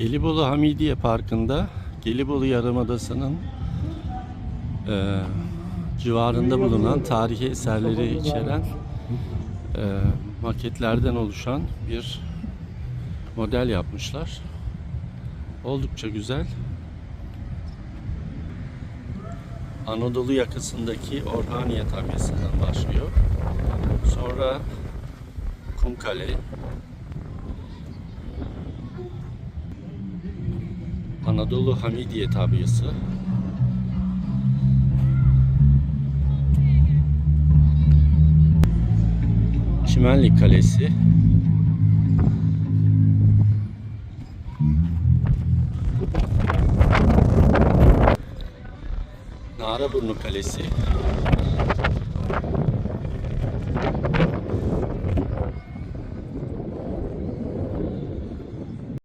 Gelibolu Hamidiye Parkı'nda Gelibolu Yarımadası'nın e, civarında bulunan tarihi eserleri içeren e, maketlerden oluşan bir model yapmışlar. Oldukça güzel. Anadolu yakasındaki Orhaniye tabyasından başlıyor. Sonra Kumkale, Anadolu Hamidiye tabyası. Çimenlik Kalesi. Naraburnu Kalesi.